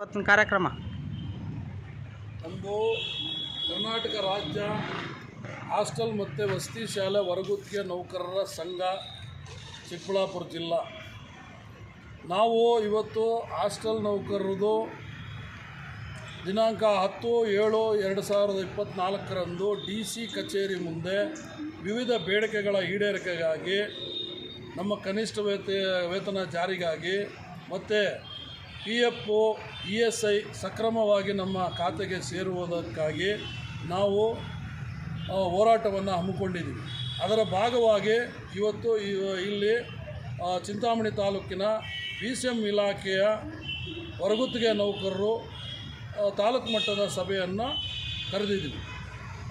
ಇವತ್ತಿನ ಕಾರ್ಯಕ್ರಮ? ಒಂದು ಕರ್ನಾಟಕ ರಾಜ್ಯ ಹಾಸ್ಟೆಲ್ ಮತ್ತು ವಸತಿ ಶಾಲೆ ಹೊರಗುತ್ತಿಗೆ ನೌಕರರ ಸಂಘ, ಚಿಕ್ಕಬಳ್ಳಾಪುರ ಜಿಲ್ಲಾ. ನಾವು ಇವತ್ತು ಹಾಸ್ಟೆಲ್ ನೌಕರರದು ದಿನಾಂಕ ಹತ್ತು ಏಳು ಎರಡು ಸಾವಿರದ ಇಪ್ಪತ್ತ್ನಾಲ್ಕರಂದು ಡಿ ಸಿ ಕಚೇರಿ ಮುಂದೆ ವಿವಿಧ ಬೇಡಿಕೆಗಳ ಈಡೇರಿಕೆಗಾಗಿ, ನಮ್ಮ ಕನಿಷ್ಠ ವೇತ, ವೇತನ ಜಾರಿಗಾಗಿ ಮತ್ತು P F O, E S I ಸಕ್ರಮವಾಗಿ ನಮ್ಮ ಖಾತೆಗೆ ಸೇರುವುದಕ್ಕಾಗಿ ನಾವು ಹೋರಾಟವನ್ನು ಹಮ್ಮಿಕೊಂಡಿದ್ದೀವಿ. ಅದರ ಭಾಗವಾಗಿ ಇವತ್ತು ಇವ- ಇಲ್ಲಿ ಚಿಂತಾಮಣಿ ತಾಲೂಕಿನ ಬಿ ಸಿ ಎಂ ಇಲಾಖೆಯ ಹೊರಗುತ್ತಿಗೆ ನೌಕರರು ತಾಲೂಕು ಮಟ್ಟದ ಸಭೆಯನ್ನು ಕರೆದಿದ್ದೀವಿ.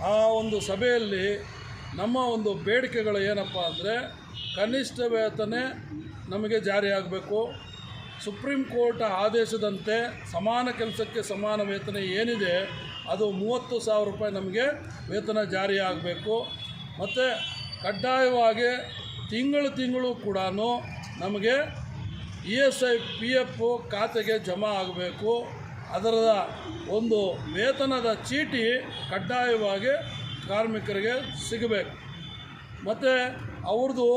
ಆ ಒಂದು ಸಭೆಯಲ್ಲಿ ನಮ್ಮ ಒಂದು ಬೇಡಿಕೆಗಳು ಏನಪ್ಪ ಅಂದರೆ ಕನಿಷ್ಠ ವೇತನೆ ನಮಗೆ ಜಾರಿಯಾಗಬೇಕು. ಸುಪ್ರೀಂ ಕೋರ್ಟ್ ಆದೇಶದಂತೆ ಸಮಾನ ಕೆಲಸಕ್ಕೆ ಸಮಾನ ವೇತನ ಏನಿದೆ, ಅದು ಮೂವತ್ತು ಸಾವಿರ ರೂಪಾಯಿ ನಮಗೆ ವೇತನ ಜಾರಿಯಾಗಬೇಕು ಮತ್ತು ಕಡ್ಡಾಯವಾಗಿ ತಿಂಗಳು ತಿಂಗಳು ಕೂಡ ನಮಗೆ E S I, P F ಖಾತೆಗೆ ಜಮಾ ಆಗಬೇಕು. ಅದರ ಒಂದು ವೇತನದ ಚೀಟಿ ಕಡ್ಡಾಯವಾಗಿ ಕಾರ್ಮಿಕರಿಗೆ ಸಿಗಬೇಕು. ಮತ್ತು ಅವ್ರದ್ದು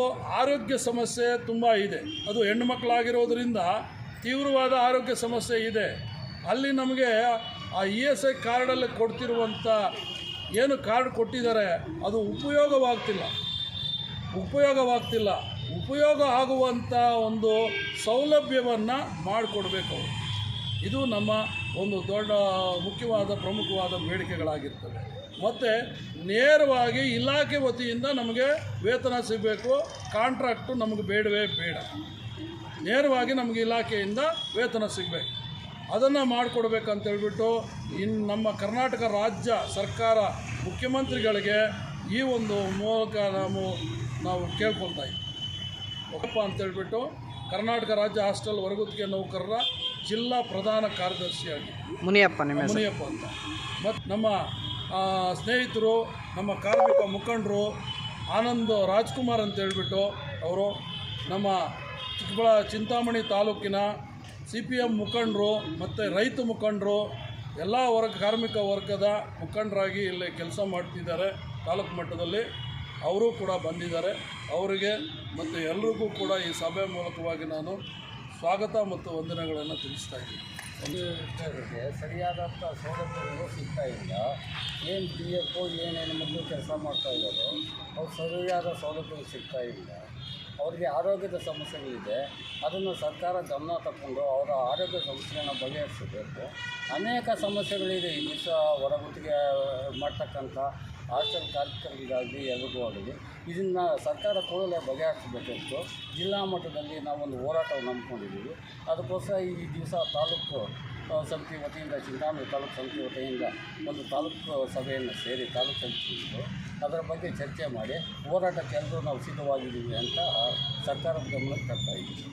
ಆರೋಗ್ಯ ಸಮಸ್ಯೆ ತುಂಬ ಇದೆ. ಅದು ಹೆಣ್ಣು ಮಕ್ಕಳಾಗಿರೋದ್ರಿಂದ ತೀವ್ರವಾದ ಆರೋಗ್ಯ ಸಮಸ್ಯೆ ಇದೆ. ಅಲ್ಲಿ ನಮಗೆ ಆ ಇ ಎಸ್ ಐ ಕಾರ್ಡಲ್ಲಿ ಕೊಡ್ತಿರುವಂಥ ಏನು ಕಾರ್ಡ್ ಕೊಟ್ಟಿದ್ದಾರೆ, ಅದು ಉಪಯೋಗವಾಗ್ತಿಲ್ಲ. ಉಪಯೋಗವಾಗ್ತಿಲ್ಲ. ಉಪಯೋಗ ಆಗುವಂಥ ಒಂದು ಸೌಲಭ್ಯವನ್ನು ಮಾಡಿಕೊಡ್ಬೇಕು ಇದು ನಮ್ಮ ಒಂದು ದೊಡ್ಡ ಮುಖ್ಯವಾದ ಪ್ರಮುಖವಾದ ಬೇಡಿಕೆಗಳಾಗಿರ್ತವೆ. ಮತ್ತು ನೇರವಾಗಿ ಇಲಾಖೆ ವತಿಯಿಂದ ನಮಗೆ ವೇತನ ಸಿಗಬೇಕು, ಕಾಂಟ್ರಾಕ್ಟು ನಮಗೆ ಬೇಡವೇ ಬೇಡ. ನೇರವಾಗಿ ನಮಗೆ ಇಲಾಖೆಯಿಂದ ವೇತನ ಸಿಗಬೇಕು. ಅದನ್ನು ಮಾಡಿಕೊಡ್ಬೇಕಂತ ಹೇಳ್ಬಿಟ್ಟು ಇನ್ನು ನಮ್ಮ ಕರ್ನಾಟಕ ರಾಜ್ಯ ಸರ್ಕಾರ ಮುಖ್ಯಮಂತ್ರಿಗಳಿಗೆ ಈ ಒಂದು ಮೂಲಕ ನಾವು ನಾವು ಕೇಳ್ಕೊತಾ ಇದ್ದೀವಿ ಅಂತೇಳ್ಬಿಟ್ಟು ಕರ್ನಾಟಕ ರಾಜ್ಯ ಹಾಸ್ಟೆಲ್ ಹೊರಗುತ್ತಿಗೆ ನೌಕರರ ಜಿಲ್ಲಾ ಪ್ರಧಾನ ಕಾರ್ಯದರ್ಶಿಯಾಗಿ. ಮುನಿಯಪ್ಪ ಮುನಿಯಪ್ಪ ಅಂತ. ಮತ್ತು ನಮ್ಮ ಸ್ನೇಹಿತರು ನಮ್ಮ ಕಾರ್ಮಿಕ ಮುಖಂಡರು ಆನಂದ್ ರಾಜ್ಕುಮಾರ್ ಅಂತ ಹೇಳ್ಬಿಟ್ಟು ಅವರು ನಮ್ಮ ಚಿಕ್ಕಬಳ್ಳಾ ಚಿಂತಾಮಣಿ ತಾಲೂಕಿನ ಸಿ ಪಿ ಎಂ ಮುಖಂಡರು ಮತ್ತು ರೈತ ಮುಖಂಡರು ಎಲ್ಲ ವರ್ಗ, ಕಾರ್ಮಿಕ ವರ್ಗದ ಮುಖಂಡರಾಗಿ ಇಲ್ಲಿ ಕೆಲಸ ಮಾಡ್ತಿದ್ದಾರೆ ತಾಲೂಕು ಮಟ್ಟದಲ್ಲಿ. ಅವರು ಕೂಡ ಬಂದಿದ್ದಾರೆ. ಅವರಿಗೆ ಮತ್ತು ಎಲ್ರಿಗೂ ಕೂಡ ಈ ಸಭೆ ಮೂಲಕವಾಗಿ ನಾನು ಸ್ವಾಗತ ಮತ್ತು ವಂದನೆಗಳನ್ನು ತಿಳಿಸ್ತಾ ಇದ್ದೀನಿ. ಉದ್ಯೋಗಸ್ಥರಿಗೆ ಸರಿಯಾದಂಥ ಸೌಲಭ್ಯಗಳು ಸಿಗ್ತಾ ಇಲ್ಲ ಏನು ಪಿ ಎಫ್ ಏನೇನು ಮೊದಲು ಕೆಲಸ ಮಾಡ್ತಾ ಇದ್ದಾರೋ ಅವ್ರು ಸರಿಯಾದ ಸೌಲಭ್ಯಗಳು ಸಿಗ್ತಾ ಇಲ್ಲ ಅವರಿಗೆ ಆರೋಗ್ಯದ ಸಮಸ್ಯೆಗಳಿದೆ ಅದನ್ನು ಸರ್ಕಾರ ಗಮನ ತಗೊಂಡು ಅವರ ಆರೋಗ್ಯ ಸಮಸ್ಯೆಯನ್ನು ಬಗೆಹರಿಸಬೇಕು. ಅನೇಕ ಸಮಸ್ಯೆಗಳಿದೆ. ಈ ದಿವಸ ಹೊರಗುತ್ತಿಗೆ ಮಾಡ್ತಕ್ಕಂಥ ಹಾಸ್ಟೆಲ್ ಕಾರ್ಮಿಕರಿಗಾಗಿ ಆಗಲಿ ಇದನ್ನು ಸರ್ಕಾರ ಕೂಡಲೇ ಬಗೆಹರಿಸಬೇಕಿತ್ತು. ಜಿಲ್ಲಾ ಮಟ್ಟದಲ್ಲಿ ನಾವೊಂದು ಹೋರಾಟವನ್ನು ನಂಬ್ಕೊಂಡಿದ್ದೀವಿ ಅದಕ್ಕೋಸ್ಕರ ಈ ದಿವಸ ತಾಲೂಕು ಸಮಿತಿ ವತಿಯಿಂದ, ಚಿಂತಾಮಣಿ ತಾಲೂಕು ಸಮಿತಿ ವತಿಯಿಂದ ಒಂದು ತಾಲೂಕು ಸಭೆಯನ್ನು ಸೇರಿ ತಾಲೂಕು ಸಮಿತಿಗಳು ಅದರ ಬಗ್ಗೆ ಚರ್ಚೆ ಮಾಡಿ ಹೋರಾಟಕ್ಕೆ ಎಲ್ಲರೂ ನಾವು ಸಿದ್ಧವಾಗಿದ್ದೀವಿ ಅಂತ ಸರ್ಕಾರದ ಗಮನಕ್ಕೆ ತರ್ತಾ ಇದ್ದೀವಿ.